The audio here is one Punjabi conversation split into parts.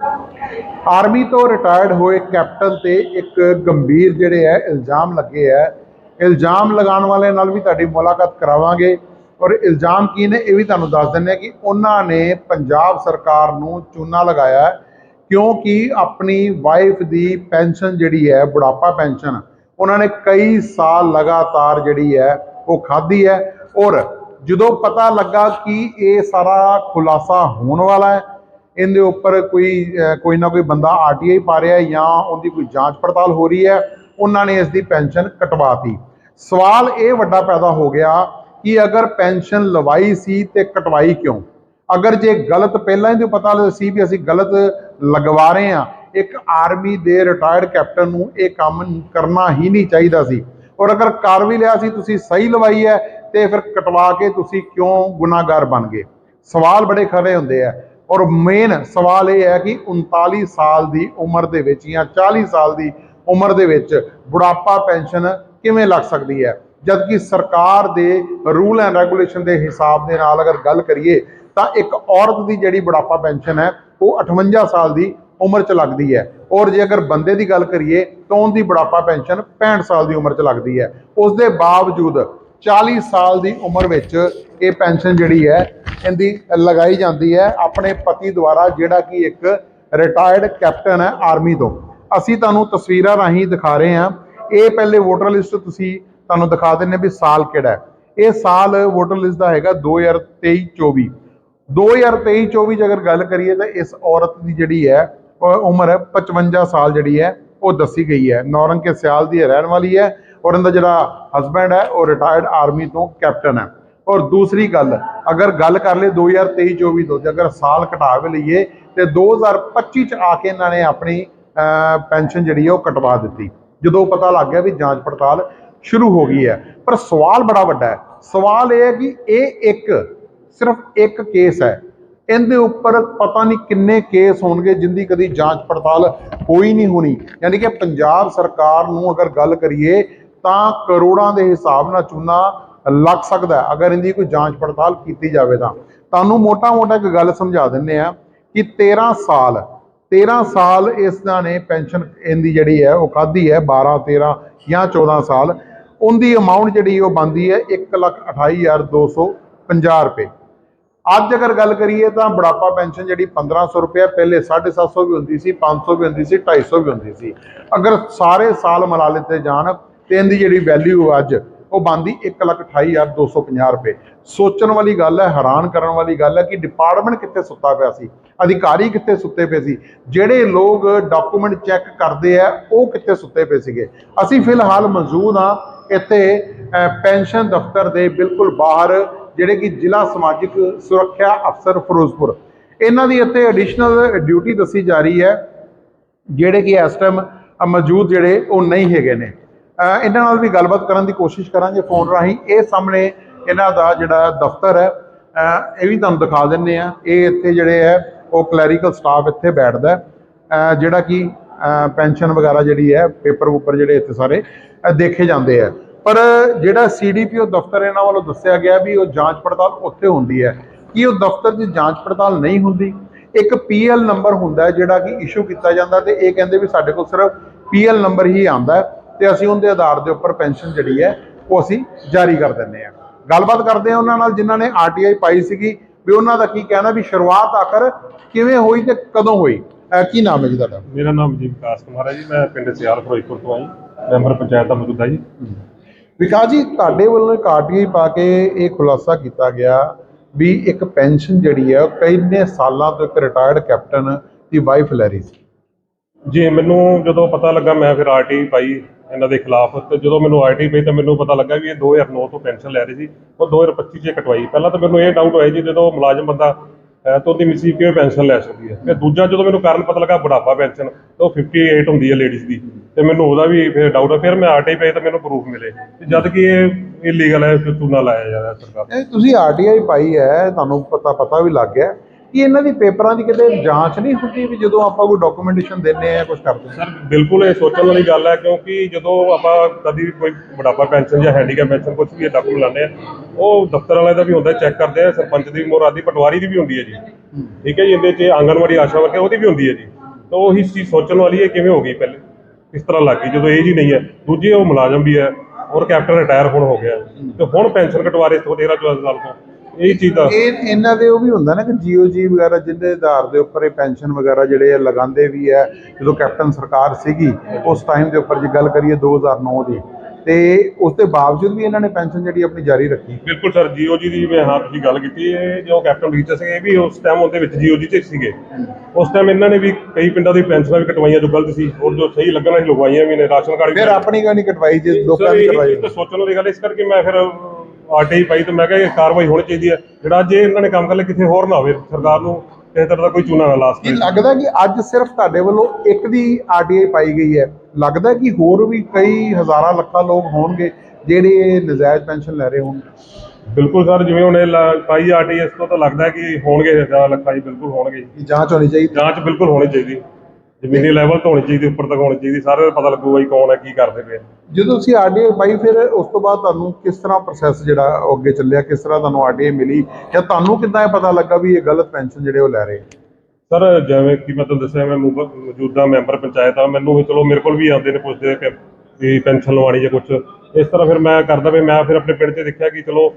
ਆਰਮੀ ਤੋਂ ਰਿਟਾਇਰਡ ਹੋਏ ਕੈਪਟਨ ਤੇ ਇੱਕ ਗੰਭੀਰ ਜਿਹੜੇ ਹੈ, ਇਲਜ਼ਾਮ ਲੱਗੇ ਹੈ। ਇਲਜ਼ਾਮ ਲਗਾਉਣ ਵਾਲੇ ਨਾਲ ਵੀ ਤੁਹਾਡੀ ਮੁਲਾਕਾਤ ਕਰਾਵਾਂਗੇ ਔਰ ਇਲਜ਼ਾਮ ਕੀ ਨੇ ਇਹ ਵੀ ਤੁਹਾਨੂੰ ਦੱਸ ਦਿੰਦੇ ਕਿ ਉਹਨਾਂ ਨੇ ਪੰਜਾਬ ਸਰਕਾਰ ਨੂੰ ਚੂਨਾ ਲਗਾਇਆ ਕਿਉਂਕਿ ਆਪਣੀ ਵਾਈਫ ਦੀ ਪੈਨਸ਼ਨ ਜਿਹੜੀ ਹੈ, ਬੁਢਾਪਾ ਪੈਨਸ਼ਨ, ਉਹਨਾਂ ਨੇ ਕਈ ਸਾਲ ਲਗਾਤਾਰ ਜਿਹੜੀ ਹੈ, ਉਹ ਖਾਧੀ ਹੈ। ਔਰ ਜਦੋਂ ਪਤਾ ਲੱਗਾ ਕਿ ਇਹ ਸਾਰਾ ਖੁਲਾਸਾ ਹੋਣ ਵਾਲਾ ਹੈ ਇਹਦੇ ਉੱਪਰ ਕੋਈ ਕੋਈ ਨਾ ਕੋਈ ਬੰਦਾ ਆਰਟੀਆਈ ਪਾ ਰਿਹਾ ਜਾਂ ਉਹਦੀ ਕੋਈ ਜਾਂਚ ਪੜਤਾਲ ਹੋ ਰਹੀ ਹੈ, ਉਹਨਾਂ ਨੇ ਇਸ ਦੀ ਪੈਨਸ਼ਨ ਕਟਵਾਤੀ। ਸਵਾਲ ਇਹ ਵੱਡਾ ਪੈਦਾ ਹੋ ਗਿਆ ਕਿ ਅਗਰ ਪੈਨਸ਼ਨ ਲਵਾਈ ਸੀ ਤੇ ਕਟਵਾਈ ਕਿਉਂ? ਅਗਰ ਜੇ ਗਲਤ ਪਹਿਲਾਂ ਹੀ ਪਤਾ ਲੱਗ ਸੀ ਵੀ ਅਸੀਂ ਗਲਤ ਲਗਵਾ ਰਹੇ ਹਾਂ, ਇੱਕ ਆਰਮੀ ਦੇ ਰਿਟਾਇਰਡ ਕੈਪਟਨ ਨੂੰ ਇਹ ਕੰਮ ਕਰਨਾ ਹੀ ਨਹੀਂ ਚਾਹੀਦਾ ਸੀ। ਔਰ ਅਗਰ ਕਰ ਵੀ ਲਿਆ ਸੀ, ਤੁਸੀਂ ਸਹੀ ਲਵਾਈ ਹੈ ਤੇ ਫਿਰ ਕਟਵਾ ਕੇ ਤੁਸੀਂ ਕਿਉਂ ਗੁਨਾਹਗਾਰ ਬਣ ਗਏ? ਸਵਾਲ ਬੜੇ ਖਰੇ ਹੁੰਦੇ ਆ। ਔਰ ਮੇਨ ਸਵਾਲ ਇਹ ਹੈ ਕਿ 39 ਸਾਲ ਦੀ ਉਮਰ ਦੇ ਵਿੱਚ ਜਾਂ 40 ਸਾਲ ਦੀ ਉਮਰ ਦੇ ਵਿੱਚ ਬੁਢਾਪਾ ਪੈਨਸ਼ਨ ਕਿਵੇਂ ਲੱਗ ਸਕਦੀ ਹੈ? ਜਦਕਿ ਸਰਕਾਰ ਦੇ ਰੂਲ ਐਂਡ ਰੈਗੂਲੇਸ਼ਨ ਦੇ ਹਿਸਾਬ ਦੇ ਨਾਲ ਅਗਰ ਗੱਲ ਕਰੀਏ, ਤਾਂ ਇੱਕ ਔਰਤ ਦੀ ਜਿਹੜੀ ਬੁਢਾਪਾ ਪੈਨਸ਼ਨ ਹੈ, ਉਹ 58 ਸਾਲ ਦੀ ਉਮਰ 'ਚ ਲੱਗਦੀ ਹੈ। ਔਰ ਜੇ ਅਗਰ ਬੰਦੇ ਦੀ ਗੱਲ ਕਰੀਏ, ਤਾਂ ਉਹਦੀ ਬੁਢਾਪਾ ਪੈਨਸ਼ਨ 65 ਸਾਲ ਦੀ ਉਮਰ 'ਚ ਲੱਗਦੀ ਹੈ। ਉਸ ਦੇ ਬਾਵਜੂਦ 40 ਸਾਲ ਦੀ ਉਮਰ ਵਿੱਚ ਇਹ ਪੈਨਸ਼ਨ ਜਿਹੜੀ ਹੈ, ਇਹਦੀ ਲਗਾਈ ਜਾਂਦੀ ਹੈ ਆਪਣੇ ਪਤੀ ਦੁਆਰਾ, ਜਿਹੜਾ ਕਿ ਇੱਕ ਰਿਟਾਇਰਡ ਕੈਪਟਨ ਹੈ ਆਰਮੀ ਤੋਂ। ਅਸੀਂ ਤੁਹਾਨੂੰ ਤਸਵੀਰਾਂ ਰਾਹੀਂ ਦਿਖਾ ਰਹੇ ਹਾਂ। ਇਹ ਪਹਿਲੇ ਵੋਟਰ ਲਿਸਟ ਤੁਸੀਂ ਤੁਹਾਨੂੰ ਦਿਖਾ ਦਿੰਨੇ ਵੀ ਸਾਲ ਕਿਹੜਾ ਹੈ। ਇਹ ਸਾਲ ਵੋਟਰ ਲਿਸਟ ਦਾ ਹੈਗਾ 2023-24 2023-24 ਚ ਅਗਰ ਗੱਲ ਕਰੀਏ ਤਾਂ ਇਸ ਔਰਤ ਦੀ ਜਿਹੜੀ ਹੈ ਉਮਰ 55 ਸਾਲ ਜਿਹੜੀ ਹੈ, ਉਹ ਦੱਸੀ ਗਈ ਹੈ। ਨੌਰੰਗ ਕੇ ਸਿਆਲ ਦੀ ਰਹਿਣ ਵਾਲੀ ਹੈ। ਔਰ ਇਹਦਾ ਜਿਹੜਾ ਹਸਬੈਂਡ ਹੈ, ਉਹ ਰਿਟਾਇਰਡ ਆਰਮੀ ਤੋਂ ਕੈਪਟਨ ਹੈ। ਔਰ ਦੂਸਰੀ ਗੱਲ, ਅਗਰ ਗੱਲ ਕਰ ਲਈ 2023-24 ਤੋਂ ਅਗਰ ਸਾਲ ਘਟਾ ਵੀ ਲਈਏ, ਤੇ 2025 ਚ ਆ ਕੇ ਇਹਨਾਂ ਨੇ ਆਪਣੀ ਪੈਨਸ਼ਨ ਜਿਹੜੀ ਹੈ, ਉਹ ਕਟਵਾ ਦਿੱਤੀ। ਜਦੋਂ ਪਤਾ ਲੱਗ ਗਿਆ ਵੀ ਜਾਂਚ ਪੜਤਾਲ ਸ਼ੁਰੂ ਹੋ ਗਈ ਹੈ। ਪਰ ਸਵਾਲ ਬੜਾ ਵੱਡਾ ਹੈ। ਸਵਾਲ ਇਹ ਹੈ ਕਿ ਇਹ ਇੱਕ, ਸਿਰਫ ਇੱਕ ਕੇਸ ਹੈ। ਇਹਦੇ ਉੱਪਰ ਪਤਾ ਨਹੀਂ ਕਿੰਨੇ ਕੇਸ ਹੋਣਗੇ ਜਿੰਦੀ ਕਦੀ ਜਾਂਚ ਪੜਤਾਲ ਹੋਈ ਨਹੀਂ ਹੋਣੀ। ਯਾਨੀ ਕਿ ਪੰਜਾਬ ਸਰਕਾਰ ਨੂੰ ਅਗਰ ਗੱਲ ਕਰੀਏ ਤਾਂ ਕਰੋੜਾਂ ਦੇ ਹਿਸਾਬ ਨਾਲ ਚੂਨਾ ਲੱਗ ਸਕਦਾ ਅਗਰ ਇਹਦੀ ਕੋਈ ਜਾਂਚ ਪੜਤਾਲ ਕੀਤੀ ਜਾਵੇ ਤਾਂ। ਤੁਹਾਨੂੰ ਮੋਟਾ-ਮੋਟਾ ਇੱਕ ਗੱਲ ਸਮਝਾ ਦਿੰਨੇ ਆ ਕਿ 13 ਸਾਲ 13 ਸਾਲ ਇਸ ਦਾ ਨੇ ਪੈਨਸ਼ਨ ਇਹਦੀ ਜਿਹੜੀ ਹੈ ਉਹ ਖਾਧੀ ਹੈ 12 13 ਜਾਂ 14 ਸਾਲ। ਉਹਦੀ ਅਮਾਉਂਟ ਜਿਹੜੀ ਉਹ ਬੰਦੀ ਹੈ 128250 ਰੁਪਏ। ਅੱਜ ਅਗਰ ਗੱਲ ਕਰੀਏ ਤਾਂ ਬੁਢਾਪਾ ਪੈਨਸ਼ਨ ਜਿਹੜੀ 1500 ਰੁਪਏ, ਪਹਿਲੇ 750 ਵੀ ਹੁੰਦੀ ਸੀ 500 ਵੀ ਹੁੰਦੀ ਸੀ 250 ਵੀ ਹੁੰਦੀ ਸੀ। ਅਗਰ ਸਾਰੇ ਸਾਲ ਮਿਲਾ ਲਿੱਤੇ ਜਾਣ ਤੇ ਇਹਦੀ ਜਿਹੜੀ ਵੈਲਿਊ ਅੱਜ, ਉਹ ਬੰਦੀ 128250 ਰੁਪਏ। ਸੋਚਣ ਵਾਲੀ ਗੱਲ ਹੈ, ਹੈਰਾਨ ਕਰਨ ਵਾਲੀ ਗੱਲ ਹੈ ਕਿ ਡਿਪਾਰਟਮੈਂਟ ਕਿੱਥੇ ਸੁੱਤਾ ਪਿਆ ਸੀ, ਅਧਿਕਾਰੀ ਕਿੱਥੇ ਸੁੱਤੇ ਪਏ ਸੀ, ਜਿਹੜੇ ਲੋਕ ਡਾਕੂਮੈਂਟ ਚੈੱਕ ਕਰਦੇ ਆ, ਉਹ ਕਿੱਥੇ ਸੁੱਤੇ ਪਏ ਸੀਗੇ। ਅਸੀਂ ਫਿਲਹਾਲ ਮੌਜੂਦ ਹਾਂ ਇੱਥੇ ਪੈਨਸ਼ਨ ਦਫ਼ਤਰ ਦੇ ਬਿਲਕੁਲ ਬਾਹਰ, ਜਿਹੜੇ ਕਿ ਜ਼ਿਲ੍ਹਾ ਸਮਾਜਿਕ ਸੁਰੱਖਿਆ ਅਫਸਰ ਫਿਰੋਜ਼ਪੁਰ। ਇਹਨਾਂ ਦੀ ਇੱਥੇ ਐਡੀਸ਼ਨਲ ਡਿਊਟੀ ਦੱਸੀ ਜਾ ਰਹੀ ਹੈ, ਜਿਹੜੇ ਕਿ ਇਸ ਟਾਈਮ ਮੌਜੂਦ ਜਿਹੜੇ ਉਹ ਨਹੀਂ ਹੈਗੇ ਨੇ। ਇਹਨਾਂ ਨਾਲ ਵੀ ਗੱਲਬਾਤ ਕਰਨ ਦੀ ਕੋਸ਼ਿਸ਼ ਕਰਾਂਗੇ ਫੋਨ ਰਾਹੀਂ। ਇਹ ਸਾਹਮਣੇ ਇਹਨਾਂ ਦਾ ਜਿਹੜਾ ਦਫ਼ਤਰ ਹੈ ਇਹ ਵੀ ਤੁਹਾਨੂੰ ਦਿਖਾ ਦਿੰਨੇ ਆ ਇਹ ਇੱਥੇ ਜਿਹੜੇ ਹੈ, ਉਹ ਕਲੈਰੀਕਲ ਸਟਾਫ ਇੱਥੇ ਬੈਠਦਾ ਜਿਹੜਾ ਕਿ ਪੈਨਸ਼ਨ ਵਗੈਰਾ ਜਿਹੜੀ ਹੈ, ਪੇਪਰ ਉੱਪਰ ਜਿਹੜੇ ਇੱਥੇ ਸਾਰੇ ਦੇਖੇ ਜਾਂਦੇ ਆ ਪਰ ਜਿਹੜਾ ਸੀਡੀਪੀਓ ਦਫ਼ਤਰ ਇਹਨਾਂ ਵੱਲੋਂ ਦੱਸਿਆ ਗਿਆ ਵੀ ਉਹ ਜਾਂਚ ਪੜਤਾਲ ਉੱਥੇ ਹੁੰਦੀ ਹੈ। ਕੀ ਉਹ ਦਫ਼ਤਰ ਦੀ ਜਾਂਚ ਪੜਤਾਲ ਨਹੀਂ ਹੁੰਦੀ? ਇੱਕ ਪੀਐਲ ਨੰਬਰ ਹੁੰਦਾ ਜਿਹੜਾ ਕਿ ਇਸ਼ੂ ਕੀਤਾ ਜਾਂਦਾ ਤੇ ਇਹ ਕਹਿੰਦੇ ਵੀ ਸਾਡੇ ਕੋਲ ਸਿਰਫ ਪੀਐਲ ਨੰਬਰ ਹੀ ਆਉਂਦਾ ਤੇ ਅਸੀਂ ਉਹਦੇ ਆਧਾਰ ਦੇ ਉੱਪਰ ਪੈਨਸ਼ਨ ਜਿਹੜੀ ਹੈ ਉਹ ਅਸੀਂ ਜਾਰੀ ਕਰ ਦਿੰਦੇ ਆ ਗੱਲਬਾਤ ਕਰਦੇ ਆ ਉਹਨਾਂ ਨਾਲ ਜਿਨ੍ਹਾਂ ਨੇ ਆਰਟੀਆਈ ਪਾਈ ਸੀਗੀ ਵੀ ਉਹਨਾਂ ਦਾ ਕੀ ਕਹਿਣਾ ਵੀ ਸ਼ੁਰੂਆਤ ਆਖਰ ਕਿਵੇਂ ਹੋਈ ਤੇ ਕਦੋਂ ਹੋਈ? ਕੀ ਨਾਮ ਹੈ ਜੀ ਤੁਹਾਡਾ? ਮੇਰਾ ਨਾਮ ਜੀ ਵਿਕਾਸ ਕੁਮਾਰ ਹੈ ਜੀ ਮੈਂ ਪਿੰਡ ਸਿਆਲ ਫਿਰੋਜ਼ਪੁਰ ਤੋਂ ਆਈ ਮੈਂਬਰ ਪੰਚਾਇਤ ਦਾ ਮੌਜੂਦਾ ਜੀ। ਵਿਕਾਸ ਜੀ ਤੁਹਾਡੇ ਵੱਲੋਂ ਇੱਕ ਆਰਟੀਆਈ ਪਾ ਕੇ ਇਹ ਖੁਲਾਸਾ ਕੀਤਾ ਗਿਆ ਵੀ ਇੱਕ ਪੈਨਸ਼ਨ ਜਿਹੜੀ ਹੈ ਉਹ ਕਈਨੇ ਸਾਲਾਂ ਤੋਂ ਇੱਕ ਰਿਟਾਇਰਡ ਕੈਪਟਨ ਦੀ ਵਾਈਫ ਲੈ ਰਹੀ ਸੀ। ਜੀ ਮੈਨੂੰ ਜਦੋਂ ਪਤਾ ਲੱਗਾ ਮੈਂ ਫਿਰ ਆਰਟੀ ਪਾਈ ਇਹਨਾਂ ਦੇ ਖਿਲਾਫ। ਤੇ ਜਦੋਂ ਮੈਨੂੰ ਆਰਟੀ ਪਈ ਤਾਂ ਮੈਨੂੰ ਪਤਾ ਲੱਗਾ ਵੀ ਇਹ 2009 ਤੋਂ ਪੈਨਸ਼ਨ ਲੈ ਰਹੀ ਸੀ। ਉਹ 2025 'ਚ ਕਟਵਾਈ। ਪਹਿਲਾਂ ਤਾਂ ਮੈਨੂੰ ਇਹ ਡਾਊਟ ਹੋਇਆ ਜੀ ਜਦੋਂ ਮੁਲਾਜ਼ਮ ਬੰਦਾ ਹੈ ਤਾਂ ਮਿਸੀ ਕਿਵੇਂ ਪੈਨਸ਼ਨ ਲੈ ਸਕਦੀ ਹੈ। ਤੇ ਦੂਜਾ ਜਦੋਂ ਮੈਨੂੰ ਕਾਰਨ ਪਤਾ ਲੱਗਾ ਬੁਢਾਪਾ ਪੈਨਸ਼ਨ, ਤਾਂ ਉਹ 58 ਹੁੰਦੀ ਹੈ ਲੇਡੀਜ਼ ਦੀ। ਤੇ ਮੈਨੂੰ ਉਹਦਾ ਵੀ ਫਿਰ ਡਾਊਟ ਆ ਫਿਰ ਮੈਂ ਆਰਟੀ ਪਾਈ ਤਾਂ ਮੈਨੂੰ ਪ੍ਰੂਫ ਮਿਲੇ। ਤੇ ਜਦ ਕਿ ਇਹ ਇਲੀਗਲ ਹੈ ਕਿ ਤੂੰ ਨਾ ਲਾਇਆ ਜਾ ਰਿਹਾ ਸਰਕਾਰ ਇਹ ਤੁਸੀਂ ਆਰਟੀਆਈ ਪਾਈ ਹੈ, ਤੁਹਾਨੂੰ ਪਤਾ ਪਤਾ ਵੀ ਲੱਗ ਗਿਆ। ਕੀ ਇਹਨਾਂ ਦੀ ਪੇਪਰਾਂ ਦੀ ਕਿਤੇ ਜਾਂਚ ਨਹੀਂ ਹੁੰਦੀ ਵੀ ਜਦੋਂ ਆਪਾਂ ਕੋਈ ਡਾਕੂਮੈਂਟੇਸ਼ਨ ਦਿੰਨੇ ਆ ਕੁਝ ਕਰਦੇ ਸਰ ਬਿਲਕੁਲ ਇਹ ਸੋਚਣ ਵਾਲੀ ਗੱਲ ਹੈ ਕਿਉਂਕਿ ਜਦੋਂ ਆਪਾਂ ਕਦੀ ਵੀ ਕੋਈ ਬੁਢਾਪਾ ਪੈਨਸ਼ਨ ਜਾਂ ਹੈਂਡੀਕੈਪ ਪੈਨਸ਼ਨ ਕੁਝ ਵੀ ਡਾਕੂਮੈਂਟ ਲਾਉਂਦੇ ਆ ਉਹ ਦਫ਼ਤਰ ਵਾਲੇ ਦਾ ਵੀ ਹੁੰਦਾ ਚੈੱਕ ਕਰਦੇ ਆ ਸਰਪੰਚ ਦੀ ਮੁਰਾਦੀ ਪਟਵਾਰੀ ਦੀ ਵੀ ਹੁੰਦੀ ਹੈ ਜੀ। ਠੀਕ ਹੈ ਜੀ ਇਹਦੇ 'ਚ ਆਂਗਣਵਾੜੀ ਆਸ਼ਾ ਵਰਕਰ ਉਹਦੀ ਵੀ ਹੁੰਦੀ ਹੈ ਜੀ। ਤਾਂ ਉਹ ਚੀਜ਼ ਸੋਚਣ ਵਾਲੀ ਹੈ ਕਿਵੇਂ ਹੋ ਗਈ ਪਹਿਲੇ? ਕਿਸ ਤਰ੍ਹਾਂ ਲੱਗ ਗਈ? ਜਦੋਂ ਏਜ ਹੀ ਨਹੀਂ ਹੈ ਦੂਜੀ ਉਹ ਮੁਲਾਜ਼ਮ ਵੀ ਹੈ ਔਰ ਕੈਪਟਨ ਰਿਟਾਇਰ ਹੁਣ ਹੋ ਗਿਆ। ਤੇ ਹੁਣ ਪੈਨਸ਼ਨ ਕਟਵਾ ਰਹੇ ਤੋਂ 13 14 ਸਾਲ ਤੋਂ। ਇਹ ਚੀਜ਼ ਦਾ ਇਹ ਇਹਨਾਂ ਦੇ ਉਹ ਵੀ ਹੁੰਦਾ ਨਾ ਕਿ ਜੀਓਜੀ ਵਗੈਰਾ ਜਿਹਦੇ ਆਧਾਰ ਦੇ ਉੱਪਰ ਇਹ ਪੈਨਸ਼ਨ ਵਗੈਰਾ ਜਿਹੜੇ ਆ ਲਗਾਉਂਦੇ ਵੀ ਹੈ ਜਦੋਂ ਕੈਪਟਨ ਸਰਕਾਰ ਸੀਗੀ ਉਸ ਟਾਈਮ ਦੇ ਉੱਪਰ ਜੇ ਗੱਲ ਕਰੀਏ 2009 ਦੀ ਤੇ ਉਸ ਦੇ ਬਾਵਜੂਦ ਵੀ ਇਹਨਾਂ ਨੇ ਪੈਨਸ਼ਨ ਜਿਹੜੀ ਆਪਣੀ ਜਾਰੀ ਰੱਖੀ। ਬਿਲਕੁਲ ਸਰ ਜੀਓਜੀ ਦੀ ਜਿਵੇਂ ਹਾਂ ਤੁਸੀਂ ਗੱਲ ਕੀਤੀ ਇਹ ਜੋ ਕੈਪਟਨ ਰੀਚਰ ਸੀਗੇ ਇਹ ਵੀ ਉਸ ਟਾਈਮ ਉਹਦੇ ਵਿੱਚ ਜੀਓਜੀ 'ਚ ਸੀਗੇ। ਉਸ ਟਾਈਮ ਇਹਨਾਂ ਨੇ ਵੀ ਕਈ ਪਿੰਡਾਂ ਦੀ ਪੈਨਸ਼ਨਾਂ ਵੀ ਕਟਵਾਈਆਂ ਜੋ ਗਲਤ ਸੀ ਔਰ ਜੋ ਸਹੀ ਲੱਗਣ ਸੀ ਲਗਵਾਈਆਂ ਵੀ ਨੇ ਰਾਸ਼ਨ ਕਾਰਡ ਵੀ ਫਿਰ ਆਪਣੀ ਗੱਲ ਨਹੀਂ ਕਟਵਾਈ ਜੇ ਲੋਕਾਂ ਦੀ ਕਰਵਾਈ? ਤਾਂ ਸੋਚਣ ਵਾਲੀ ਗੱਲ ਇਸ ਕਰਕੇ ਮੈਂ ਫਿਰ ਆਰਟੀਆਈ ਪਾਈ ਤੇ ਮੈਂ ਕਿਹਾ ਇਹ ਕਾਰਵਾਈ ਹੋਣੀ ਚਾਹੀਦੀ ਹੈ। ਜਿਹੜਾ ਅੱਜ ਇਹ ਇਹਨਾਂ ਨੇ ਕੰਮ ਕਰ ਲਿਆ ਕਿਸੇ ਹੋਰ ਨਾ ਹੋਵੇ ਸਰਕਾਰ ਨੂੰ ਕਿਸੇ ਤਰ੍ਹਾਂ ਦਾ ਕੋਈ ਚੂਨਾ ਨਾ ਲਾ ਸਕੇ ਲੱਗਦਾ ਕਿ ਅੱਜ ਸਿਰਫ ਤੁਹਾਡੇ ਵੱਲੋਂ ਇੱਕ ਦੀ ਆਰਟੀਆਈ ਪਾਈ ਗਈ ਹੈ। ਲੱਗਦਾ ਕਿ ਹੋਰ ਵੀ ਕਈ ਹਜ਼ਾਰਾਂ ਲੱਖਾਂ ਲੋਕ ਹੋਣਗੇ ਜਿਹੜੇ ਨਜਾਇਜ਼ ਪੈਨਸ਼ਨ ਲੈ ਰਹੇ ਹੋਣਗੇ। ਬਿਲਕੁਲ ਸਰ ਜਿਵੇਂ ਹੁਣ ਇਹ ਲਾ- ਪਾਈ ਆਰਟੀਆਈ ਇਸ ਤੋਂ ਤਾਂ ਲੱਗਦਾ ਹੈ ਕਿ ਹੋਣਗੇ ਜ਼ਿਆਦਾ ਲੱਖਾਂ ਜੀ ਬਿਲਕੁਲ ਹੋਣਗੇ ਜਾਂਚ ਹੋਣੀ ਚਾਹੀਦੀ। ਜਾਂਚ ਬਿਲਕੁਲ ਹੋਣੀ ਚਾਹੀਦੀ। ਜ਼ਮੀਨੀ ਲੈਵਲ ਤੋਂ ਹੋਣੀ ਚਾਹੀਦੀ ਉੱਪਰ ਤੱਕ ਹੋਣੀ ਚਾਹੀਦੀ ਸਾਰਿਆਂ ਨੂੰ ਪਤਾ ਲੱਗੂਗਾ ਵੀ ਕੌਣ ਹੈ ਕੀ ਕਰਦੇ ਪਏ ਆ। ਜਦੋਂ ਤੁਸੀਂ ਆਰਡੀਆਈ ਪਾਈ ਫਿਰ ਉਸ ਤੋਂ ਬਾਅਦ ਤੁਹਾਨੂੰ ਕਿਸ ਤਰ੍ਹਾਂ ਪ੍ਰੋਸੈਸ ਜਿਹੜਾ ਉਹ ਅੱਗੇ ਚੱਲਿਆ ਕਿਸ ਤਰ੍ਹਾਂ ਤੁਹਾਨੂੰ ਆਰਡੀਆਈ ਮਿਲੀ? ਜਾਂ ਤੁਹਾਨੂੰ ਕਿੱਦਾਂ ਇਹ ਪਤਾ ਲੱਗਾ ਵੀ ਇਹ ਗਲਤ ਪੈਨਸ਼ਨ ਜਿਹੜੇ ਉਹ ਲੈ ਰਹੇ? ਸਰ ਜਿਵੇਂ ਕਿ ਮੈਂ ਤੁਹਾਨੂੰ ਦੱਸਿਆ ਮੈਂ ਮੌ- ਮੌਜੂਦਾ ਮੈਂਬਰ ਪੰਚਾਇਤ ਆ ਮੈਨੂੰ ਵੀ ਚਲੋ ਮੇਰੇ ਕੋਲ ਵੀ ਆਉਂਦੇ ਨੇ ਪੁੱਛਦੇ ਕਿ ਵੀ ਪੈਨਸ਼ਨ ਲਵਾਣੀ ਜਾਂ ਕੁਝ ਇਸ ਤਰ੍ਹਾਂ ਫਿਰ ਮੈਂ ਕਰਦਾ ਵੀ ਮੈਂ ਫਿਰ ਆਪਣੇ ਪਿੰਡ 'ਚ ਦੇਖਿਆ ਕਿ ਚਲੋ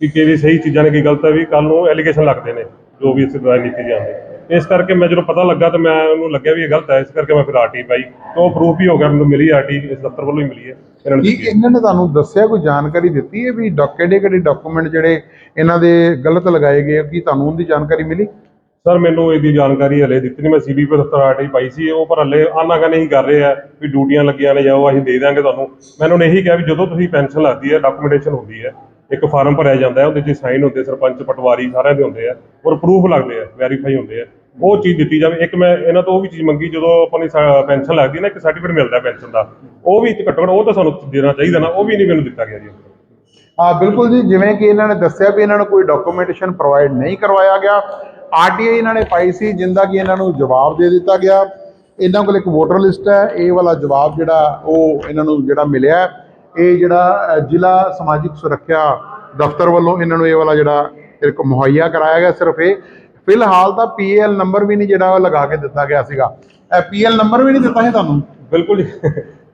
ਕਿ ਕਿਹੜੀ ਸਹੀ ਚੀਜ਼ਾਂ ਨੇ ਕੀ ਗਲਤ ਹੈ ਵੀ ਕੱਲ ਨੂੰ ਐਲੀਗੇਸ਼ਨ ਲੱਗਦੇ ਨੇ ਜੋ ਵੀ ਇਸ ਦਵਾਈ ਲਿਖੀ ਜਾਂਦੇ ਇਸ ਕਰਕੇ ਮੈਂ ਜਦੋਂ ਪਤਾ ਲੱਗਾ ਤਾਂ ਮੈਂ ਉਹਨੂੰ ਲੱਗਿਆ ਵੀ ਇਹ ਗਲਤ ਹੈ ਇਸ ਕਰਕੇ ਮੈਂ ਫਿਰ ਆਰਟੀ ਪਾਈ ਤੇ ਉਹ ਪ੍ਰੂਫ ਵੀ ਹੋ ਗਿਆ ਮੈਨੂੰ ਮਿਲੀ ਆਰਟੀ ਇਸ ਦਫ਼ਤਰ ਵੱਲੋਂ ਹੀ ਮਿਲੀ ਹੈ ਇਹਨਾਂ ਨੂੰ ਕੀ ਦਿੱਤੀ ਹੈ। ਇਹਨਾਂ ਨੇ ਤੁਹਾਨੂੰ ਦੱਸਿਆ ਕੋਈ ਜਾਣਕਾਰੀ ਦਿੱਤੀ ਹੈ ਵੀ ਡਾਕ- ਕਿਹੜੇ ਕਿਹੜੇ ਡਾਕੂਮੈਂਟ ਜਿਹੜੇ ਇਹਨਾਂ ਦੇ ਗਲਤ ਲਗਾਏ ਗਏ ਆ? ਕੀ ਤੁਹਾਨੂੰ ਉਹਦੀ ਜਾਣਕਾਰੀ ਮਿਲੀ ਸਰ ਮੈਨੂੰ ਇਹਦੀ ਜਾਣਕਾਰੀ ਹਲੇ ਦਿੱਤੀ ਨਹੀਂ ਮੈਂ ਸੀਬੀਪੀ ਦਫ਼ਤਰ ਆਰਟੀ ਪਾਈ ਸੀ ਉਹ ਪਰ ਹਲੇ ਆਨਾਕਾਨੀ ਹੀ ਕਰ ਰਹੇ ਆ ਵੀ ਡਿਊਟੀਆਂ ਲੱਗੀਆਂ ਨੇ ਜਾਓ ਅਸੀਂ ਦੇ ਦਾਂਗੇ ਤੁਹਾਨੂੰ ਮੈਂ ਉਹਨਾਂ ਇਹੀ ਕਿਹਾ ਵੀ ਜਦੋਂ ਤੁਸੀਂ ਪੈਨਸ਼ਨ ਲੱਗਦੀ ਹੈ ਡਾਕੂਮੈਂਟੇਸ਼ਨ ਹੁੰਦੀ ਹੈ ਇੱਕ ਫਾਰਮ ਭਰਿਆ ਜਾਂਦਾ ਹੈ, ਉਹਦੇ 'ਚ ਸਾਈਨ ਹੁੰਦੇ, ਸਰਪੰਚ, ਪਟਵਾਰੀ ਸਾਰਿਆਂ ਦੇ ਹੁੰਦੇ ਆ ਔਰ ਪ੍ਰੂਫ ਲੱਗਦੇ ਆ ਵੈਰੀਫਾਈ ਹੁੰਦੇ ਆ। ਉਹ ਚੀਜ਼ ਦਿੱਤੀ ਜਾਵੇ। ਇੱਕ ਮੈਂ ਇਹਨਾਂ ਤੋਂ ਉਹ ਵੀ ਚੀਜ਼ ਮੰਗੀ, ਜਦੋਂ ਆਪਾਂ ਨੂੰ ਪੈਨਸ਼ਨ ਲੱਗਦੀ ਨਾ, ਇੱਕ ਸਰਟੀਫਿਕੇਟ ਮਿਲਦਾ ਪੈਨਸ਼ਨ ਦਾ। ਉਹ ਵੀ ਘੱਟੋ ਘੱਟ ਉਹ ਤਾਂ ਸਾਨੂੰ ਦੇਣਾ ਚਾਹੀਦਾ ਨਾ, ਉਹ ਵੀ ਨਹੀਂ ਮੈਨੂੰ ਦਿੱਤਾ ਗਿਆ ਜੀ। ਹਾਂ, ਬਿਲਕੁਲ ਜੀ। ਜਿਵੇਂ ਕਿ ਇਹਨਾਂ ਨੇ ਦੱਸਿਆ ਵੀ ਇਹਨਾਂ ਨੂੰ ਕੋਈ ਡਾਕੂਮੈਂਟੇਸ਼ਨ ਪ੍ਰੋਵਾਈਡ ਨਹੀਂ ਕਰਵਾਇਆ ਗਿਆ। ਆਰਟੀਆਈ ਇਹਨਾਂ ਨੇ ਪਾਈ ਸੀ, ਜਿੰਦਾ ਕਿ ਇਹਨਾਂ ਨੂੰ ਜਵਾਬ ਦੇ ਦਿੱਤਾ ਗਿਆ। ਇਹਨਾਂ ਕੋਲ ਇੱਕ ਵੋਟਰ ਲਿਸਟ ਹੈ। ਇਹ ਵਾਲਾ ਜਵਾਬ ਜਿਹੜਾ, ਉਹ ਇਹਨਾਂ ਨੂੰ ਜਿਹੜਾ ਮਿਲਿਆ ਇਹ ਜਿਹੜਾ ਜ਼ਿਲ੍ਹਾ ਸਮਾਜਿਕ ਸੁਰੱਖਿਆ ਦਫ਼ਤਰ ਵੱਲੋਂ ਇਹਨਾਂ ਨੂੰ ਇਹ ਵਾਲਾ ਜਿਹੜਾ ਇੱਕ ਮੁਹੱਈਆ ਕਰਾਇਆ ਗਿਆ ਸਿਰਫ ਇਹ। ਫਿਲਹਾਲ ਤਾਂ ਪੀਐਲ ਨੰਬਰ ਵੀ ਨਹੀਂ ਜਿਹੜਾ ਉਹ ਲਗਾ ਕੇ ਦਿੱਤਾ ਗਿਆ ਸੀਗਾ। ਇਹ ਪੀਐਲ ਨੰਬਰ ਵੀ ਨਹੀਂ ਦਿੱਤਾ ਸੀ ਤੁਹਾਨੂੰ? ਬਿਲਕੁਲ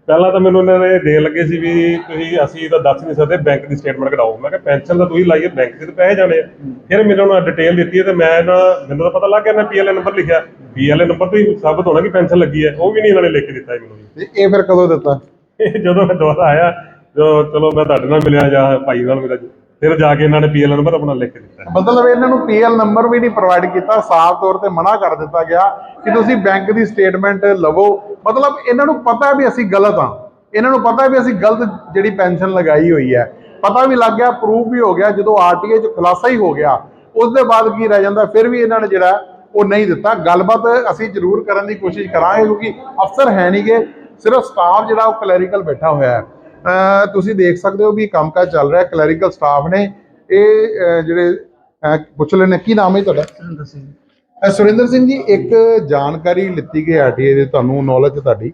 ਪਹਿਲਾਂ ਤਾਂ ਮੈਨੂੰ ਇਹਨਾਂ ਨੇ ਦੇਣ ਲੱਗੇ ਸੀ ਵੀ ਤੁਸੀਂ ਅਸੀਂ ਤਾਂ ਦੱਸ ਨਹੀਂ ਸਕਦੇ ਬੈਂਕ ਦੀ ਸਟੇਟਮੈਂਟ ਕਢਾਓ। ਮੈਂ ਕਿਹਾ ਪੈਨਸ਼ਨ ਤਾਂ ਤੁਸੀਂ ਲਾਈਏ ਬੈਂਕ ਦੇ ਤਾਂ ਪੈਸੇ ਜਾਣੇ ਆ। ਫਿਰ ਮੈਨੂੰ ਉਹਨਾਂ ਡਿਟੇਲ ਦਿੱਤੀ ਹੈ ਤੇ ਮੈਂ ਨਾ ਮੈਨੂੰ ਤਾਂ ਪਤਾ ਲੱਗ ਗਿਆ ਨਾ ਪੀਐਲਏ ਨੰਬਰ ਲਿਖਿਆ। ਪੀਐਲਏ ਨੰਬਰ ਤੋਂ ਹੀ ਸਾਬਤ ਹੋਣਾ ਕਿ ਪੈਨਸ਼ਨ ਲੱਗੀ ਹੈ। ਉਹ ਵੀ ਨਹੀਂ ਇਹਨਾਂ ਨੇ ਲਿਖ ਕੇ ਦਿੱਤਾ ਮੈਨੂੰ। ਇਹ ਫਿਰ ਕਦੋਂ ਦਿੱਤਾ? ਜਦੋਂ ਮੈਂ ਦੁਬਾਰਾ ਆਇਆ ਜੋ ਚਲੋ ਮੈਂ ਤੁਹਾਡੇ ਨਾਲ ਮਿਲਿਆ ਜਾਂ ਭਾਈ ਨਾਲ ਮਿਲਿਆ, ਫਿਰ ਜਾ ਕੇ ਇਹਨਾਂ ਨੇ ਪੀਐਲਏ ਨੰਬਰ ਆਪਣਾ ਲਿਖ ਦਿੱਤਾ। ਮਤਲਬ ਇਹਨਾਂ ਨੂੰ ਪੀਐਲ ਨੰਬਰ ਵੀ ਨਹੀਂ ਪ੍ਰੋਵਾਈਡ ਕੀਤਾ, ਸਾਫ਼ ਤੌਰ ਤੇ ਮਨਾ ਕਰ ਦਿੱਤਾ ਗਿਆ ਕਿ ਤੁਸੀਂ ਬੈਂਕ ਦੀ ਸਟੇਟਮੈਂਟ ਲਵੋ। ਮਤਲਬ ਇਹਨਾਂ ਨੂੰ ਪਤਾ ਵੀ ਅਸੀਂ ਗਲਤ ਆ ਇਹਨਾਂ ਨੂੰ ਪਤਾ ਵੀ ਅਸੀਂ ਗਲਤ ਜਿਹੜੀ ਪੈਨਸ਼ਨ ਲਗਾਈ ਹੋਈ ਹੈ। ਪਤਾ ਵੀ ਲੱਗ ਗਿਆ ਪ੍ਰੂਫ ਵੀ ਹੋ ਗਿਆ, ਜਦੋਂ ਆਰਟੀਏ ਚ ਖੁਲਾਸਾ ਹੀ ਹੋ ਗਿਆ ਉਸ ਦੇ ਬਾਅਦ ਕੀ ਰਹਿ ਜਾਂਦਾ, ਫਿਰ ਵੀ ਇਹਨਾਂ ਨੇ ਜਿਹੜਾ ਉਹ ਨਹੀਂ ਦਿੱਤਾ। ਗੱਲਬਾਤ ਅਸੀਂ ਜ਼ਰੂਰ ਕਰਨ ਦੀ ਕੋਸ਼ਿਸ਼ ਕਰਾਂਗੇ ਕਿਉਂਕਿ ਅਫਸਰ ਹੈ ਨਹੀਂਗੇ ਸਿਰਫ ਸਟਾਫ ਜਿਹੜਾ ਉਹ ਕਲੈਰੀਕਲ ਬੈਠਾ ਹੋਇਆ ਹੈ। ਤੁਸੀਂ ਦੇਖ ਸਕਦੇ ਹੋ ਵੀ ਕੰਮਕਾਜ ਚੱਲ ਰਿਹਾ ਕਲੈਰੀਕਲ ਸਟਾਫ ਨੇ। ਇਹ ਜਿਹੜੇ ਪੁੱਛ ਲੈਣੇ ਕੀ ਨਾਮ ਹੈ ਤੁਹਾਡਾ? ਸੁਰਿੰਦਰ ਸਿੰਘ। ਜੀ ਇੱਕ ਜਾਣਕਾਰੀ ਲਿੱਤੀ ਗਈ ਆਰਟੀਏ ਦੇ ਤੁਹਾਨੂੰ ਨੌਲੇਜ ਤੁਹਾਡੀ।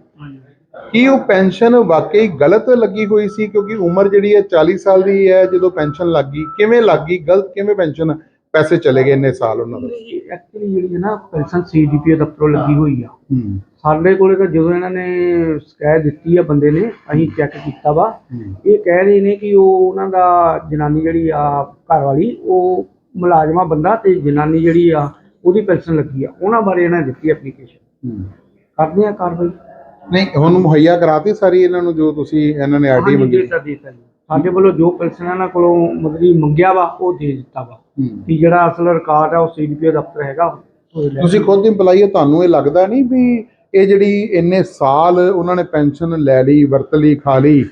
ਕੀ ਉਹ ਪੈਨਸ਼ਨ ਵਾਕਈ ਗਲਤ ਲੱਗੀ ਹੋਈ ਸੀ? ਕਿਉਂਕਿ ਉਮਰ ਜਿਹੜੀ ਹੈ 40 ਸਾਲ ਦੀ ਹੈ ਜਦੋਂ ਪੈਨਸ਼ਨ ਲੱਗੀ ਕਿਵੇਂ ਲੱਗੀ ਗਲਤ ਕਿਵੇਂ ਪੈਨਸ਼ਨ ਪੈਸੇ ਚਲੇ ਗਏ ਇੰਨੇ ਸਾਲ ਉਹਨਾਂ ਦੇ। ਐਕਚੁਅਲੀ ਜਿਹੜੀ ਹੈ ਨਾ ਪੈਨਸ਼ਨ ਸੀਡੀਪੀ ਦਫ਼ਤਰੋਂ ਲੱਗੀ ਹੋਈ ਆ। ਹੂੰ। ਸਾਡੇ ਕੋਲੇ ਤਾਂ ਜਦੋਂ ਇਹਨਾਂ ਨੇ ਸ਼ਿਕਾਇਤ ਦਿੱਤੀ ਆ ਬੰਦੇ ਨੇ ਅਸੀਂ ਚੈੱਕ ਕੀਤਾ ਵਾ। ਇਹ ਕਹਿ ਰਹੇ ਨੇ ਕਿ ਉਹ ਉਹਨਾਂ ਦਾ ਜਨਾਨੀ ਜਿਹੜੀ ਆ ਘਰ ਵਾਲੀ ਉਹ ਮੁਲਾਜ਼ਮਾ ਬੰਦਾ ਤੇ ਜਨਾਨੀ ਜਿਹੜੀ ਆ ਉਹਦੀ ਪੈਨਸ਼ਨ ਲੱਗੀ ਆ। ਉਹਨਾਂ ਬਾਰੇ ਇਹਨਾਂ ਨੇ ਦਿੱਤੀ ਐਪਲੀਕੇਸ਼ਨ ਕਰਦੇ ਆ ਕਾਰਵਾਈ। ਨਹੀਂ ਹੁਣ ਮੁਹੱਈਆ ਕਰਾਤੀ ਸਾਰੀ ਇਹਨਾਂ ਨੂੰ ਜੋ ਤੁਸੀਂ ਇਹਨਾਂ ਨੇ ਹਾਂਜੀ ਮੰਗੀ ਸਾਡੇ ਵੱਲੋਂ ਜੋ ਪੈਨਸ਼ਨ ਇਹਨਾਂ ਕੋਲੋਂ ਮਤਲਬ ਮੰਗਿਆ ਵਾ ਉਹ ਦੇ ਦਿੱਤਾ ਵਾ। ਹੂੰ। ਵੀ ਜਿਹੜਾ ਅਸਲ ਰਿਕਾਰਡ ਆ ਉਹ ਸੀਡੀਪੀ ਦਫ਼ਤਰ ਹੈਗਾ ਉਹ ਲੈ ਤੁਸੀਂ ਖੁਦ ਇੰਪਲਾਈ ਹੈ ਤੁਹਾਨੂੰ ਇਹ ਲੱਗਦਾ ਨਹੀਂ ਵੀ ਇਹ ਜਿਹੜੀ ਇੰਨੇ ਸਾਲ ਉਹਨਾਂ ਨੇ ਪੈਨਸ਼ਨ ਲੈ ਲਈ ਵਰਤ ਲਈ ਖਾ ਲਈ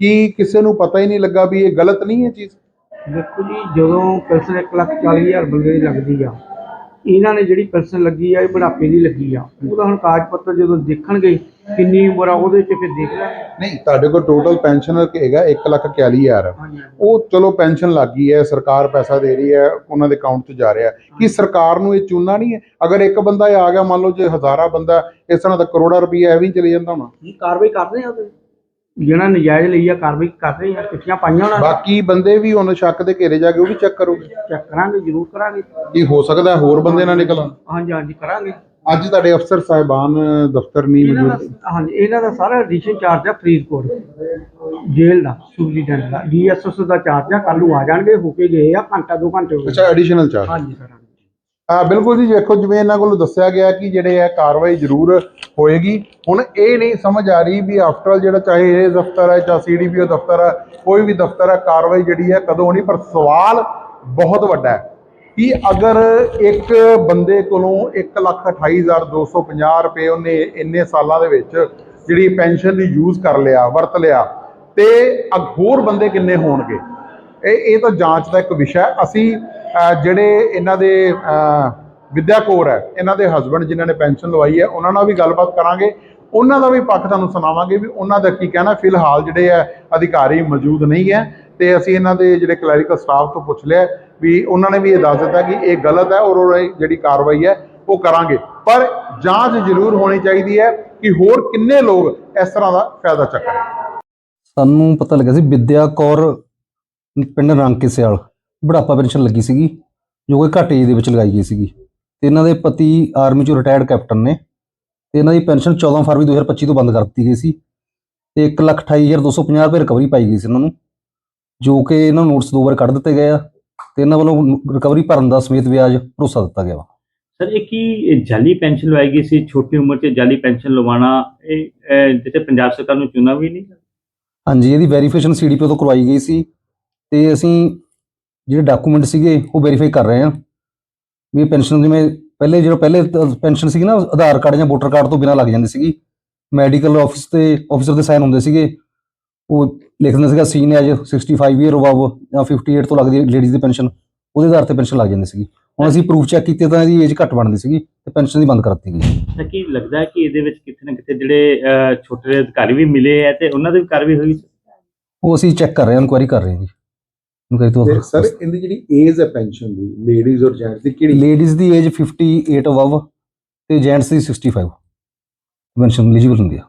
ਕੀ ਕਿਸੇ ਨੂੰ ਪਤਾ ਹੀ ਨਹੀਂ ਲੱਗਾ ਵੀ ਇਹ ਗਲਤ ਨਹੀਂ ਹੈ ਚੀਜ਼ ਦੇਖੋ ਜੀ ਜਦੋਂ ਪੈਨਸ਼ਨ ਇੱਕ ਲੱਖ ਚਾਲੀ ਹਜ਼ਾਰ ਬੰਦੇ ਦੀ ਲੱਗਦੀ ਆ ਇਹਨਾਂ ਨੇ ਜਿਹੜੀ ਪੈਨਸ਼ਨ ਲੱਗੀ ਆ ਇਹ ਬੁਢਾਪੇ ਦੀ ਲੱਗੀ ਆ। ਉਹਦਾ ਹੁਣ ਕਾਗਜ਼ ਪੱਤਰ ਜਦੋਂ ਦੇਖਣਗੇ ਕਿੰਨੀ ਉਮਰ ਆ ਉਹਦੇ 'ਚ ਫਿਰ ਦੇਖ ਲੈ। ਨਹੀਂ ਤੁਹਾਡੇ ਕੋਲ ਟੋਟਲ ਪੈਨਸ਼ਨ ਹੈਗਾ 1 ਲੱਖ 41000 ਹਾਂਜੀ ਉਹ ਚਲੋ ਪੈਨਸ਼ਨ ਲੱਗ ਹੈ ਸਰਕਾਰ ਪੈਸਾ ਦੇ ਰਹੀ ਹੈ ਉਹਨਾਂ ਦੇ ਅਕਾਊਂਟ 'ਚ ਜਾ ਰਿਹਾ। ਕੀ ਸਰਕਾਰ ਨੂੰ ਇਹ ਚੂਨਾ ਨਹੀਂ ਹੈ? ਅਗਰ ਇੱਕ ਬੰਦਾ ਆ ਗਿਆ ਮੰਨ ਲਓ ਜੇ ਹਜ਼ਾਰਾਂ ਬੰਦਾ ਇਸ ਤਰ੍ਹਾਂ ਦਾ ਕਰੋੜਾ ਰੁਪਈਆ ਐਵੇਂ ਹੀ ਚਲੇ ਜਾਂਦਾ ਹੋਣਾ। ਇਹ ਕਾਰਵਾਈ ਕਰਦੇ ਆ ਉਹਦੇ ਜਿਹੜਾ ਨਜਾਇਜ਼ ਲਈ ਆ ਕਾਰਵਾਈ ਕਰਦੇ ਆ ਚਿੱਠੀਆਂ ਪਾਈਆਂ ਉਹਨਾਂ ਨੇ। ਬਾਕੀ ਬੰਦੇ ਵੀ ਹੁਣ ਸ਼ੱਕ ਦੇ ਘੇਰੇ ਜਾ ਕੇ ਉਹ ਵੀ ਚੈੱਕ ਕਰੋਗੇ। ਚੈੱਕ ਕਰਾਂਗੇ ਜ਼ਰੂਰ ਕਰਾਂਗੇ। ਕੀ ਹੋ ਸਕਦਾ ਹੋਰ ਬੰਦੇ ਨਾ ਨਿਕਲਣ? ਹਾਂਜੀ ਹਾਂਜੀ ਕਰਾਂਗੇ। ਅੱਜ ਤੁਹਾਡੇ ਅਫਸਰ ਸਾਹਿਬਾਨ ਦਫ਼ਤਰ ਨਹੀਂ ਇਹਨਾਂ ਦਾ ਮੌਜੂਦ? ਹਾਂਜੀ ਇਹਨਾਂ ਦਾ ਸਾਰਾ ਐਡੀਸ਼ਨ ਚਾਰਜ ਆ ਫਰੀਦਕੋਟ। ਜੇਲ੍ਹ ਦਾ ਸੁਪਰੀਡੈਂਟ ਦਾ ਡੀਐਸਐਸ ਦਾ ਚਾਰਜ ਆ ਕੱਲ ਨੂੰ ਆ ਜਾਣਗੇ ਹੋ ਕੇ ਗਏ ਆ ਘੰਟਾ ਦੋ ਘੰਟੇ ਹੋ ਗਏ। ਅੱਛਾ ਐਡੀਸ਼ਨਲ ਚਾਰਜ ਹਾਂਜੀ ਸਰ। ਆ ਬਿਲਕੁਲ ਜੀ, ਵੇਖੋ ਜਿਵੇਂ ਇਹਨਾਂ ਕੋਲੋਂ ਦੱਸਿਆ ਗਿਆ ਕਿ ਜਿਹੜੇ ਹੈ ਕਾਰਵਾਈ ਜ਼ਰੂਰ ਹੋਏਗੀ। ਹੁਣ ਇਹ ਨਹੀਂ ਸਮਝ ਆ ਰਹੀ ਵੀ ਆਫਟਰ ਜਿਹੜਾ ਚਾਹੇ ਇਹ ਦਫ਼ਤਰ ਹੈ ਚਾਹੇ ਸੀਡੀਪੀਓ ਦਫ਼ਤਰ ਹੈ, ਕੋਈ ਵੀ ਦਫ਼ਤਰ ਹੈ, ਕਾਰਵਾਈ ਜਿਹੜੀ ਹੈ ਕਦੋਂ ਹੋਣੀ, ਪਰ ਸਵਾਲ ਬਹੁਤ ਵੱਡਾ ਹੈ ਕਿ ਅਗਰ ਇੱਕ ਬੰਦੇ ਕੋਲੋਂ 128250 ਰੁਪਏ ਉਹਨੇ ਇੰਨੇ ਸਾਲਾਂ ਦੇ ਵਿੱਚ ਜਿਹੜੀ ਪੈਨਸ਼ਨ ਦੀ ਯੂਜ਼ ਕਰ ਲਿਆ, ਵਰਤ ਲਿਆ, ਤੇ ਅਗ- ਹੋਰ ਬੰਦੇ ਕਿੰਨੇ ਹੋਣਗੇ? ਇਹ ਇਹ ਤਾਂ ਜਾਂਚ ਦਾ ਇੱਕ ਵਿਸ਼ਾ ਅਸੀਂ ਜਿਹੜੇ ਇਹਨਾਂ ਦੇ ਅਹ, ਵਿਦਿਆ ਕੌਰ ਹੈ ਇਹਨਾਂ ਦੇ ਹਸਬੰਡ ਜਿਨ੍ਹਾਂ ਨੇ ਪੈਨਸ਼ਨ ਲਵਾਈ ਹੈ ਉਹਨਾਂ ਨਾਲ ਵੀ ਗੱਲਬਾਤ ਕਰਾਂਗੇ। ਉਹਨਾਂ ਦਾ ਵੀ ਪੱਖ ਤੁਹਾਨੂੰ ਸੁਣਾਵਾਂਗੇ ਵੀ ਉਹਨਾਂ ਦਾ ਕੀ ਕਹਿਣਾ। ਫਿਲਹਾਲ ਜਿਹੜੇ ਹੈ ਅਧਿਕਾਰੀ ਮੌਜੂਦ ਨਹੀਂ ਹੈ ਤੇ ਅਸੀਂ ਇਹਨਾਂ ਦੇ ਜਿਹੜੇ ਕਲੈਰੀਕਲ ਸਟਾਫ ਤੋਂ ਪੁੱਛ ਲਿਆ ਵੀ ਉਹਨਾਂ ਨੇ ਵੀ ਇਹ ਦੱਸ ਦਿੱਤਾ ਕਿ ਇਹ ਗਲਤ ਹੈ ਔਰ ਉਹ ਜਿਹੜੀ ਕਾਰਵਾਈ ਹੈ ਉਹ ਕਰਾਂਗੇ। ਪਰ ਜਾਂਚ ਜ਼ਰੂਰ ਹੋਣੀ ਚਾਹੀਦੀ ਹੈ ਕਿ ਹੋਰ ਕਿੰਨੇ ਲੋਕ ਇਸ ਤਰ੍ਹਾਂ ਦਾ ਫਾਇਦਾ ਚੱਕਣ। ਸਾਨੂੰ ਪਤਾ ਲੱਗਿਆ ਸੀ ਵਿਦਿਆ ਕੌਰ ਪਿੰਡ ਰੰਗ ਸਿਆਲ ਬੁਢਾਪਾ ਪੈਨਸ਼ਨ ਲੱਗੀ ਸੀਗੀ ਜੋ ਕਿ ਘੱਟ ਏਜ ਦੇ ਵਿੱਚ ਲਗਾਈ ਗਈ ਸੀਗੀ। ਤੇ ਇਹਨਾਂ ਦੇ ਪਤੀ ਆਰਮੀ ਚੋਂ ਰਿਟਾਇਰਡ ਕੈਪਟਨ ਨੇ ਤੇ ਇਹਨਾਂ ਦੀ ਪੈਨਸ਼ਨ 14 ਫਰਵਰੀ 2025 ਤੋਂ ਬੰਦ ਕਰ ਦਿੱਤੀ ਗਈ ਸੀ। ਤੇ 128250 ਰੁਪਏ ਰਿਕਵਰੀ ਪਾਈ ਗਈ ਸੀ ਇਹਨਾਂ ਨੂੰ ਜੋ ਕਿ ਇਹਨਾਂ ਨੂੰ ਨੋਟਿਸ ਦੋ ਵਾਰ ਕੱਢ ਦਿੱਤੇ ਗਏ ਆ ਤੇ ਇਹਨਾਂ ਵੱਲੋਂ ਰਿਕਵਰੀ ਭਰਨ ਦਾ ਸਮੇਤ ਵਿਆਜ ਭਰੋਸਾ ਦਿੱਤਾ ਗਿਆ ਵਾ। ਸਰ ਇਹ ਕੀ ਜਾਲੀ ਪੈਨਸ਼ਨ ਲਵਾਈ ਗਈ ਸੀ? ਛੋਟੀ ਉਮਰ 'ਚ ਜਾਲੀ ਪੈਨਸ਼ਨ ਲਵਾਉਣਾ ਇਹ ਜਿੱਥੇ ਪੰਜਾਬ ਸਰਕਾਰ ਨੂੰ ਚੁਣਾ ਵੀ ਨਹੀਂ? ਹਾਂਜੀ ਇਹਦੀ ਵੈਰੀਫਿਕੇਸ਼ਨ ਸੀਡੀਪੀਓ ਤੋਂ ਕਰਵਾਈ ਗਈ ਸੀ। ਤੇ ਅਸੀਂ ਜਿਹੜੇ ਡਾਕੂਮੈਂਟ ਸੀਗੇ ਉਹ ਵੈਰੀਫਾਈ ਕਰ ਰਹੇ ਹਾਂ ਵੀ ਪੈਨਸ਼ਨ ਜਿਵੇਂ ਪਹਿਲੇ ਜਿਹੜਾ ਪਹਿਲੇ ਪੈਨਸ਼ਨ ਸੀਗੀ ਨਾ ਆਧਾਰ ਕਾਰਡ ਜਾਂ ਵੋਟਰ ਕਾਰਡ ਤੋਂ ਬਿਨਾਂ ਲੱਗ ਜਾਂਦੀ ਸੀਗੀ। ਮੈਡੀਕਲ ਆਫਿਸ ਤੇ ਆਫੀਸਰ ਦੇ ਸਾਈਨ ਹੁੰਦੇ ਸੀਗੇ। ਉਹ ਲਿਖ ਦਿੰਦਾ ਸੀਗਾ ਸੀਨ ਐਜ 65 ਇਅਰ ਅਬਵ ਜਾਂ 58 ਤੋਂ ਲੱਗਦੀ ਲੇਡੀਜ਼ ਦੀ ਪੈਨਸ਼ਨ ਉਹਦੇ ਆਧਾਰ ਤੇ ਪੈਨਸ਼ਨ ਲੱਗ ਜਾਂਦੀ ਸੀਗੀ। ਹੁਣ ਅਸੀਂ ਪ੍ਰੂਫ ਚੈੱਕ ਕੀਤੇ ਤਾਂ ਇਹਦੀ ਏਜ ਘੱਟ ਬਣਦੀ ਸੀਗੀ ਤੇ ਪੈਨਸ਼ਨ ਦੀ ਬੰਦ ਕਰਤੀ ਗਈ। ਤਾਂ ਕੀ ਲੱਗਦਾ ਹੈ ਕਿ ਇਹਦੇ ਵਿੱਚ ਕਿਤੇ ਨਾ ਕਿਤੇ ਜਿਹੜੇ ਛੋਟੇ ਅਧਿਕਾਰੀ ਵੀ ਮਿਲੇ ਹੈ ਤੇ ਉਹਨਾਂ ਦੀ ਵੀ ਕਾਰਵਾਈ ਹੋਈ? ਉਹ ਅਸੀਂ ਚੈੱਕ ਕਰ ਰਹੇ ਹਾਂ ਇਨਕੁਆਇਰੀ ਕਰ ਰਹੇ ਹਾਂ ਜੀ। ਇਨਕੁਆਇਰੀ ਤੋਂ ਸਰ ਇਹਦੀ ਜਿਹੜੀ ਏਜ ਹੈ ਪੈਨਸ਼ਨ ਦੀ ਲੇਡੀਜ਼ ਔਰ ਜੈਂਟਸ ਦੀ ਕਿਹੜੀ? ਲੇਡੀਜ਼ ਦੀ ਏਜ 58 ਅਬਵ ਤੇ ਜੈਂਟਸ ਦੀ 65 ਪੈਨਸ਼ਨ ਐਲੀਜੀਬਲ ਹੁੰਦੀ ਆ।